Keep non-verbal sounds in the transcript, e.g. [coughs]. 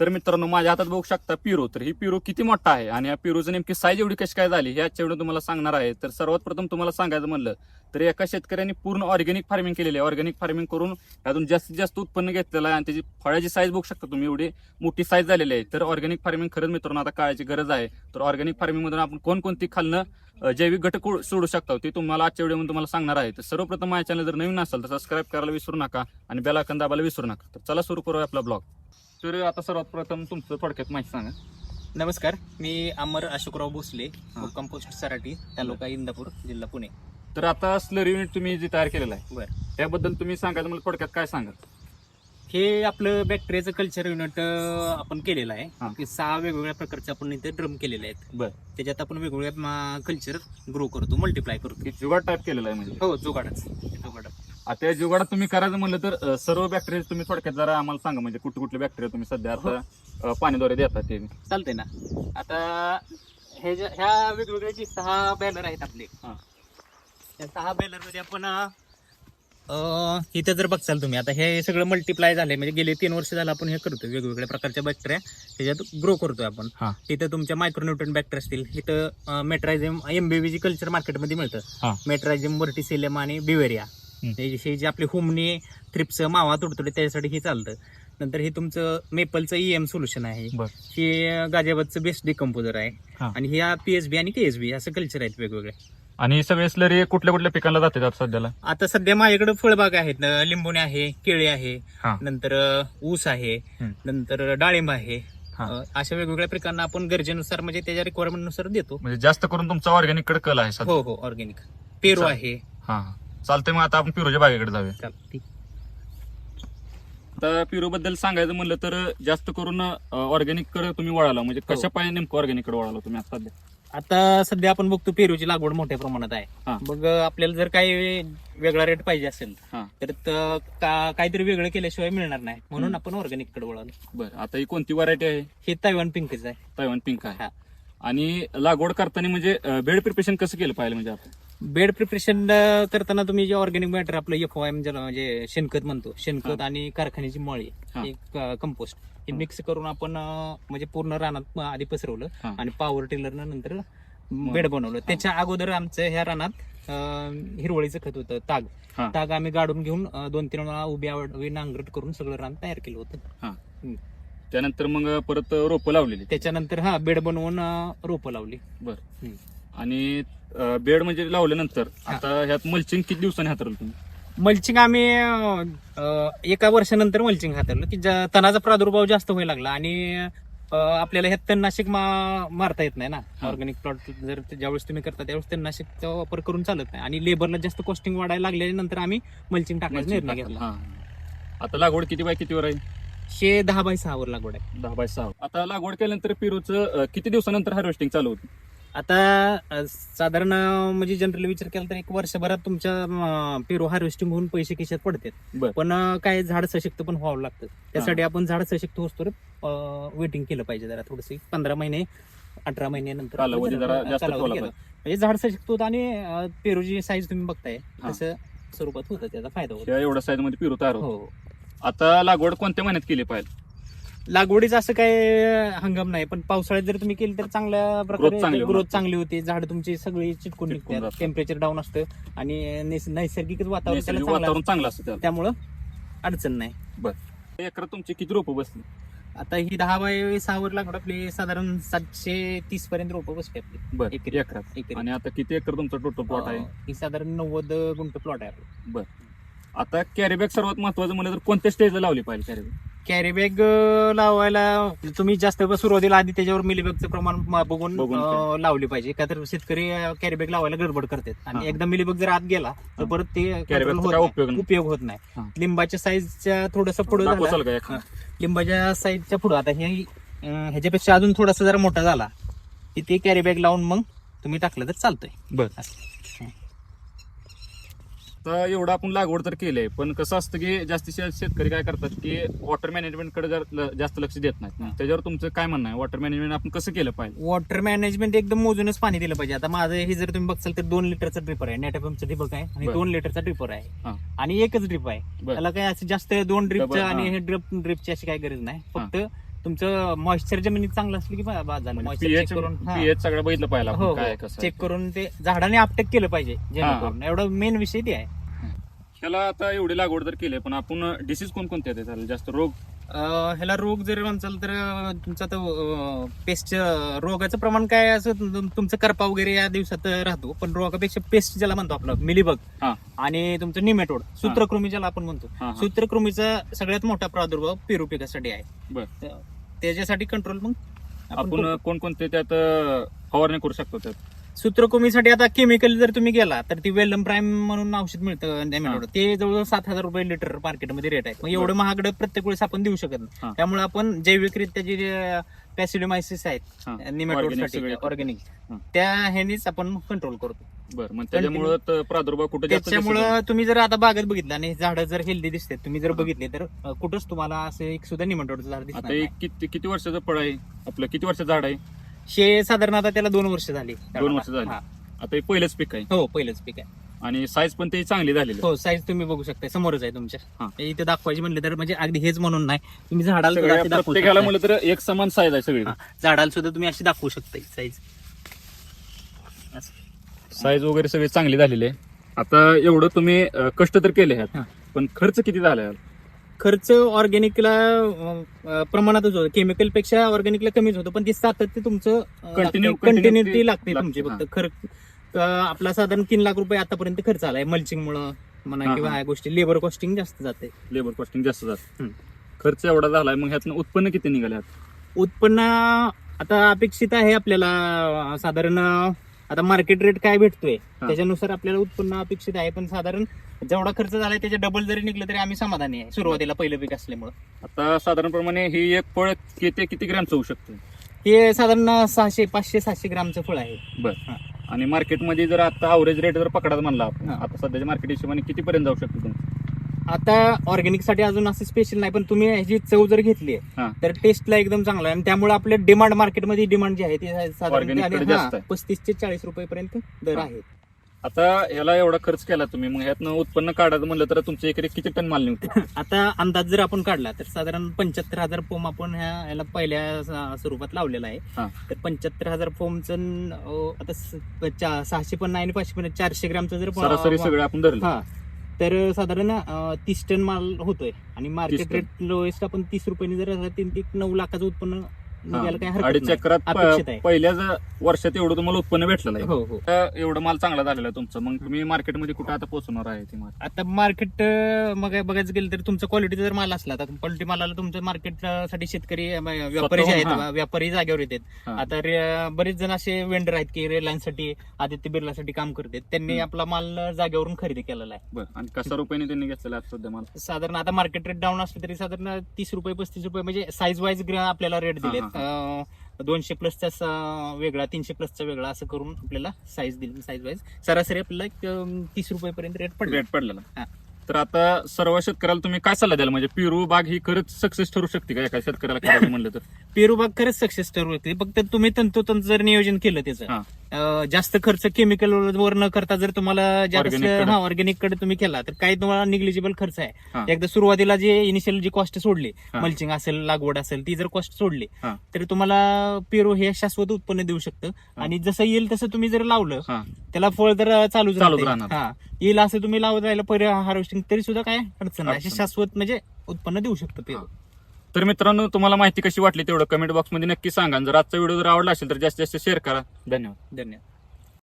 तर मित्रांनो माझ्या हातात बघू शकता पिरो. तर ही पिरो किती मोठा आहे आणि या पिरोचं नेमकी साईज एवढी कशी काय झाली ह्याच्या एवढं तुम्हाला सांगणार आहे. तर सर्वात प्रथम तुम्हाला सांगायचं म्हणलं तर एका शेतकऱ्यांनी पूर्ण ऑर्गॅनिक फार्मिंग केलेली आहे. ऑर्गॅनिक फार्मिंग करून त्यातून जास्तीत जास्त उत्पन्न घेतलेलं आहे आणि त्याची फळाची साईज बघू शकता तुम्ही एवढी मोठी साईज झालेली आहे. तर ऑर्गॅनिक फार्मिंग खरंच मित्रांनो आता काळाची गरज आहे. तर ऑर्गॅनिक फार्मिंग मधून आपण कोणकोणती खालनं जैविक घटक सोडू शकतो ते तुम्हाला आजच्या व्हिडिओमध्ये तुम्हाला सांगणार आहे. तर सर्वप्रथम माझ्या चॅनल जर नवीन असेल तर सबस्क्राईब करायला विसरू नका आणि बेल आयकॉन दाबायला विसरू नका. तर चला सुरू करूया आपला ब्लॉग तर आता सर्वात प्रथम तुमचं थोडक्यात माहिती सांगा. नमस्कार मी अमर अशोकराव भोसले मुक्काम पोस्ट सराटी तालुका इंदापूर जिल्हा पुणे. तर आता स्लरी युनिट तुम्ही जे तयार केलेलं आहे बरं. त्याबद्दल तुम्ही सांगायचं मला थोडक्यात काय सांगाल? हे आपलं बॅक्टेरियाचं कल्चर युनिट आपण केलेलं हा. आहे की सहा वेगवेगळ्या प्रकारचे आपण इथे ड्रम केलेले आहेत. बरं. त्याच्यात आपण वेगवेगळ्या कल्चर ग्रो करतो मल्टिप्लाय करतो. की जुगाड टाईप केलेलं आहे म्हणजे? हो जुगाडच. जुगाड आता या जुगाडात तुम्ही करायचं म्हणलं तर अ, सर्व बॅक्टेरिया तुम्ही थोडक्यात जरा आम्हाला सांगा म्हणजे कुठले कुठले बॅक्टेरिया तुम्ही सध्या आता अ, पाणीद्वारे देतात ते चालतंय ना आता हे ज्या- ह्या वेगवेगळ्या जे सहा बॅनर आहेत आपले हा. त्या सहा बॅनरमध्ये आपण अं, इथं जर बघचाल तुम्ही आता हे सगळं मल्टिप्लाय झालंय म्हणजे गेले तीन वर्ष झालं आपण हे करतो वेगवेगळ्या प्रकारच्या बॅक्टेरिया त्याच्यात ग्रो करतोय आपण हा. तिथं तुमच्या मायक्रोन्युट्रन बॅक्टेरिया असतील इथं मेट्रायझम एमबीबी कल्चर मार्केटमध्ये हा. मिळतं मेट्रायझम वर्टिसेलियम आणि बिवेरिया हे जे आपले हुमणी थ्रिप्स मावा तुडतुडे त्याच्यासाठी हे चालतं. नंतर हे तुमचं मेपलचं ईएम सोल्युशन आहे. हे गाजियाबादचं बेस्ट डिकम्पोजर आहे. आणि ह्या पीएसबी आणि केएसबी असं कल्चर आहेत वेगवेगळे. आणि हे सगळे स्लरी कुठल्या कुठल्या पिकांना जाते आता सध्याला? आता सध्या माझ्याकडे फळबाग आहेत. लिंबोणी आहे केळी आहे. नंतर ऊस आहे. नंतर डाळिंब आहे. अशा वेगवेगळ्या पिकांना आपण गरजेनुसार म्हणजे त्याच्या रिक्वायरमेंटनुसार देतो. म्हणजे जास्त करून तुमचा ऑर्गॅनिककडे कल आहे हो हो ऑर्गॅनिक पेरू आहे. चालतंय मग आता आपण पिरोच्या बागेकडे जाऊया. आता पिरो बद्दल सांगायचं म्हणलं तर जास्त करून ऑर्गॅनिककडे तुम्ही वळाला. म्हणजे हो. कशा पाहिजे नेमकं ऑर्गॅनिककडे वळाला तुम्ही आता सध्या? आता सध्या आपण बघतो पेरूची लागवड मोठ्या प्रमाणात हा. आहे मग आपल्याला जर काही वेगळा रेट पाहिजे असेल हा. तर त- का- काहीतरी वेगळं केल्याशिवाय मिळणार नाही. म्हणून. आपण ऑर्गॅनिककडे वळालो. बरं. आता ही कोणती व्हरायटी आहे? हे तैवान पिंकच आहे. तैवान पिंक आहे. हा. आणि लागवड करताना म्हणजे बेड प्रिपरेशन कसं केलं पाहिजे म्हणजे आपण? बेड प्रिपरेशन करताना तुम्ही जे ऑर्गॅनिक मॅटर आपलं एफ वाय म्हणजे शेणखत म्हणतो. शेणखत आणि कारखान्याची मळी. एक कंपोस्ट हे. मिक्स करून आपण म्हणजे पूर्ण रानात आधी पसरवलं. आणि पॉवर टिलरनं नंतर बेड बनवलं. त्याच्या अगोदर आमचं ह्या रानात हिरवळीचं खत होतं ताग. ताग आम्ही गाडून घेऊन दोन तीन वेळा उभ्या आडवी नांगरट करून सगळं रान तयार केलं होतं. त्यानंतर मग परत रोपं लावलेली. त्याच्यानंतर हा बेड बनवून रोपं लावली. आणि बेड म्हणजे लावल्यानंतर. आता ह्यात मल्चिंग किती दिवसांनी हातरलं तुम्ही मल्चिंग आम्ही अं, एका वर्षानंतर मल्चिंग हाताळलं की ज्या तणाचा प्रादुर्भाव जास्त व्हायला लागला आणि अं, आपल्याला ह्यात तणनाशक मा- मारता येत नाही ना हा. ऑर्गॅनिक प्लॉट जर ते ज्यावेळेस तुम्ही करता त्यावेळेस तणनाशकचा वापर करून चालत नाही आणि लेबरला जास्त कॉस्टिंग वाढायला लागल्यानंतर आम्ही मल्चिंग टाकण्याचा Mulching निर्णय टाकलं. घेतला हा. आता लागवड किती बाय कितीवर आहे शे दहा बाय सहावर लागवड आहे दहा बाय सहा आता लागवड केल्यानंतर पिरूचं अं, किती दिवसानंतर हार्वेस्टिंग चालू होती आता साधारण म्हणजे जनरली विचार केला तर एक वर्षभरात तुमच्या पेरू हार्वेस्टिंग होऊन पैसे खिशात पडतात. बर. पण काय झाड सशक्त पण व्हावं लागतं. त्यासाठी आपण झाड सशक्त होतो वेटिंग केलं पाहिजे जरा थोडस. पंधरा महिने अठरा महिन्यानंतर कालावधी आपण जरा जास्त कालावधी ठेवला केला. म्हणजे झाड सशक्त होतं आणि अं, पेरूची साईज तुम्ही बघताय हा. तसं स्वरूपात होतं त्याचा फायदा होतो. त्या एवढ्या साईजमध्ये पिरू तयार होतो हो. आता लागवड कोणत्या महिन्यात केली पाहिजे? लागवडीचं असं काय हंगाम नाही पण पावसाळ्यात जर तुम्ही केली तर चांगल्या प्रकारे चांगली होणार. ग्रोथ चांगली होते. झाड तुमची सगळी चिटकून चिटकून निघतात. टेम्परेचर डाऊन असतं आणि नैस- नैसर्गिकच वातावरण त्याला नैसर्गिक चांगलं वातावरण असतं. चांगलं असतं त्याला. त्यामुळं अडचण नाही. एकरात तुमची किती रोपं बसली? आता ही दहा बाय सहा वर लागवड आपली साधारण सातशे तीस पर्यंत रोपं बसते आपली. बर एकरी. एकरात. एकरी. आणि आता किती एकर तुमचा टोटल प्लॉट आहे? अं, ही साधारण नव्वद गुंठ प्लॉट आहे आपला. बर. आता कॅरीबॅग सर्वात महत्वाचं म्हणलं तर कोणत्या स्टेजला लावली पाहिजे कॅरीबॅग कॅरी बॅग लावायला तुम्ही जास्त सुरुवातीला आधी त्याच्यावर मिलीबॅगचं प्रमाण बघून बघून अं, लावली पाहिजे का तर शेतकरी कॅरी बॅग लावायला गडबड करतात हा. आणि एकदा मिलीबॅग जर आत गेला तर हा. परत ते Carry bag control चा होत काय नाही. उपयोग नाही. उपयोग होत हा. नाही लिंबाच्या साईजच्या थोडस पुढे झाला का? लिंबाच्या साईजच्या पुढे आता हे अं, ह्याच्यापेक्षा अजून थोडासा जरा मोठा झाला की ते कॅरी बॅग लावून मग तुम्ही टाकलं तर चालतंय बर आता एवढं आपण लागवड तर केलंय पण कसं असतं की जास्तीत जास्त शेतकरी काय करतात की वॉटर मॅनेजमेंटकडे जर ल- जास्त लक्ष देत नाहीत त्याच्यावर तुमचं काय म्हणणं आहे? वॉटर मॅनेजमेंट आपण कसं केलं पाहिजे? वॉटर मॅनेजमेंट एकदम मोजूनच पाणी दिलं पाहिजे. आता माझं हे जर तुम्ही बघसाल तर दोन लिटरचं ड्रिपर आहे नेटएफएमचं ड्रिपर आहे आणि बरं. दोन लिटरचा ड्रिपर आहे. आणि एकच ड्रिप आहे. बर. त्याला काय असं जास्त दोन ड्रिपचं आणि हा. ड्रिप ड्रिपची अशी काही गरज नाही. फक्त तुमचं मॉइश्चर जमिनीत चांगलं असलं की बा- बाद झालं. म्हणजे मॉइश्चर पीएच चेक करून हा. पीएच सगळं बघितलं पाहिजे हो, आपण हो. काय कसं चेक करून ते झाडाने आपटेक केलं पाहिजे जेणेकरून. एवढं मेन विषय ते आहे. ह्याला आता एवढी लागवड तर केली पण आपण डिसीज कोणकोणते आहेत? त्याला जास्त रोग? अं, ह्याला रोग जर म्हणचाल तर अं, तुमचं आता पेस्ट रोगाचं प्रमाण काय असं तुम- तुमचं करपा वगैरे या दिवसात राहतो पण रोगापेक्षा पेस्ट ज्याला म्हणतो आपलं मिलीबग. हा. आणि तुमचं निमेटोड सूत्रकृमी ज्याला आपण म्हणतो हा, हा. सूत्रकृमीचा सगळ्यात मोठा प्रादुर्भाव पेरू पिकासाठी आहे. बर. त- त्याच्यासाठी कंट्रोल मग आपण आपण कोणकोणते त्यात अं, फवारणी करू शकतो त्यात? सूत्रकृमीसाठी आता केमिकल जर तुम्ही गेला तर ती वेलम प्राईम म्हणून औषध मिळतं नेमॅटोड ते जवळजवळ सात हजार रुपये लिटर मार्केटमध्ये रेट आहे मग एवढं महागडं प्रत्येक वेळेस आपण देऊ शकत हा. नाही त्यामुळे आपण जैविकरित्या जे पॅसिडोमायसिस हा. आहेत Organic सगळे. ऑर्गॅनिक हा. त्या ह्यानेच आपण कंट्रोल करतो बरं मग त्याच्यामुळं तर प्रादुर्भाव कुठे जास्त दिसत नाही. त्याच्यामुळं तुम्ही जर आता बागेत बघितलं आणि झाडं जर हेल्दी दिसते तुम्ही जर हा. बघितले तर अं, कुठंच तुम्हाला असं एक सुद्धा निमेटोडचं झाड दिसणार आता हे नाही. किती किती वर्षाचं फळ आहे आपलं किती वर्षाचं झाड आहे शे साधारण आता त्याला दोन वर्ष झाली दोन वर्ष झाली. हा. आता हे पहिलंच पीक आहे हो पहिलंच पीक आहे आणि साईज पण ते चांगली झालेली आहे. हो साईज तुम्ही बघू शकता समोरच आहे तुमच्या हा. हे इथे दाखवायची म्हणले तर म्हणजे अगदी हेच म्हणून नाही तुम्ही झाडाला सुद्धा सगळ्या अशी दाखवू प्रत्येकाला शकता. म्हणलं तर एक समान साईज आहे सगळी हा. झाडाला सुद्धा तुम्ही अशी दाखवू शकता साईज साईज वगैरे सगळी चांगली झालेली आहे आता एवढं तुम्ही अं, कष्ट तर केले आहेत हा. पण खर्च किती झाला? खर्च ऑर्गॅनिकला प्रमाणातच होतं केमिकलपेक्षा ऑर्गॅनिकला कमीच होतं पण ती सातत्य तुमचं Continue- कंटिन्युटी लागते तुमची. फक्त खर्च आपला साधारण तीन लाख रुपये आतापर्यंत खर्च आलाय मल्चिंग मुळे म्हणा किंवा. ह्या गोष्टी लेबर कॉस्टिंग जास्त जाते लेबर कॉस्टिंग जास्त जात. खर्च एवढा झालाय मग ह्यातनं उत्पन्न किती निघाले ह्यात? उत्पन्न आता अपेक्षित आहे आपल्याला साधारण आता मार्केट रेट काय भेटतोय. त्याच्यानुसार आपल्याला उत्पन्न अपेक्षित आहे पण साधारण जेवढा खर्च झालाय त्याच्या डबल जरी निघलं तरी आम्ही समाधानी आहे सुरुवातीला पहिलं पीक असल्यामुळे आता साधारणप्रमाणे ही एक फळ किती किती ग्रॅमचं होऊ शकतं हे साधारण सहाशे पाचशे सातशे ग्रामचं फळ आहे बर हा. आणि मार्केटमध्ये जर आता अवरेज रेट जर पकडायला म्हणला आपण. आता सध्याच्या मार्केट हिशोबाने किती पर्यंत जाऊ शकतो तुम्ही आता ऑर्गॅनिकसाठी अजून असं स्पेशल नाही पण तुम्ही ह्याची चव जर घेतली हा. तर टेस्टला एकदम चांगला आहे आणि त्यामुळे आपल्या डिमांड मार्केटमध्ये डिमांड जी आहे ती साधारण Organic कडे जास्त आहे. पस्तीस ते चाळीस रुपये पर्यंत दर हा. आहे आता ह्याला एवढा खर्च केला तुम्ही मग ह्यातनं उत्पन्न काढायचं म्हणलं तर तुमच्या एकरी किती टन माल निघतो [laughs] आता अंदाज जर आपण काढला तर साधारण पंच्याहत्तर हजार फोम आपण ह्या याला पहिल्या स- स्वरूपात लावलेला आहे. तर पंच्याहत्तर हजार फोमचं अं, आता स- चा- सहाशे पण नाही आणि पाचशे पण नाही, चारशे ग्रामचं जर सरासरी सगळं आपण धरलं हा तर साधारण तीस टन माल होतोय आणि मार्केट. रेट लोएस्ट आपण तीस रुपयाने जर तीन ते नऊ लाखाचं उत्पन्न निघायला काही. हरकत अडीच नाही. चक्रात अपेक्षित आहे. प- पहिल्याच वर्षात एवढं तुम्हाला उत्पन्न भेटलेलं आहे हो हो आता एवढं माल चांगला झालेला आहे तुमचं मग तुम्ही मार्केटमध्ये कुठं आता पोहोचणार आहे ते माल आता मार्केट मग बघायचं गेलं तर तुमचा क्वालिटीचा जर माल असला तर क्वालिटी मालाला तुमचं मार्केटसाठी शेतकरी अं, व्यापारी जे आहेत हा. व्यापारी जागेवर येतात हा. आता रे- बरेच जण असे वेंडर आहेत की रिलायन्ससाठी आदित्य बिर्लासाठी काम करतात त्यांनी हम्म. आपला माल जागेवरून खरेदी केलेला आहे बरं आणि कशा रुपयाने त्यांनी घेतलेला आहे सध्या माल साधारण आता मार्केट रेट डाऊन असले तरी साधारण तीस रुपये पस्तीस रुपये म्हणजे साईज वाईज आपल्याला रेट हा, दिलेत दोनशे प्लसचा स- वेगळा तीनशे प्लसचा वेगळा असं करून आपल्याला साईज दिली साईज वाईज सरासरी आपल्याला एक, अं, तीस रुपयेपर्यंत रेट पडले. रेट पडलेला. हा. तर आता सर्व शेतकऱ्याला तुम्ही काय सल्ला द्याल? म्हणजे पिरू बाग ही खरंच सक्सेस ठरू शकते का एका शेतकऱ्याला करायला [coughs] म्हणलं तर? पेरू बाग खरंच सक्सेस ठरवते फक्त तुम्ही तंतोतंत जर नियोजन केलं त्याचं जास्त खर्च केमिकल वर न करता जर तुम्हाला जास्त. हा ऑर्गॅनिककडे तुम्ही केला तर काही तुम्हाला निग्लिजिबल खर्च. आहे एकदा सुरुवातीला जे इनिशियल जी कॉस्ट सोडली. मल्चिंग असेल लागवड असेल ती जर कॉस्ट सोडली. तर तुम्हाला पेरू हे शाश्वत उत्पन्न देऊ शकतं आणि जसं येईल तसं तुम्ही जर लावलं त्याला फळ तर चालूच चालूच राहते. राहणार. हा येईल असं तुम्ही लावत राहिलं पहिले हार्वेस्टिंग तरी सुद्धा काय अडचण नाही अडचण. शाश्वत म्हणजे उत्पन्न देऊ शकतं पेरू. तर मित्रांनो तुम्हाला माहिती कशी वाटली तेवढं कमेंट बॉक्समध्ये नक्की सांगा. जर आजचा व्हिडिओ जर आवडला असेल तर जास्तीत जास्त शेअर करा. धन्यवाद. धन्यवाद.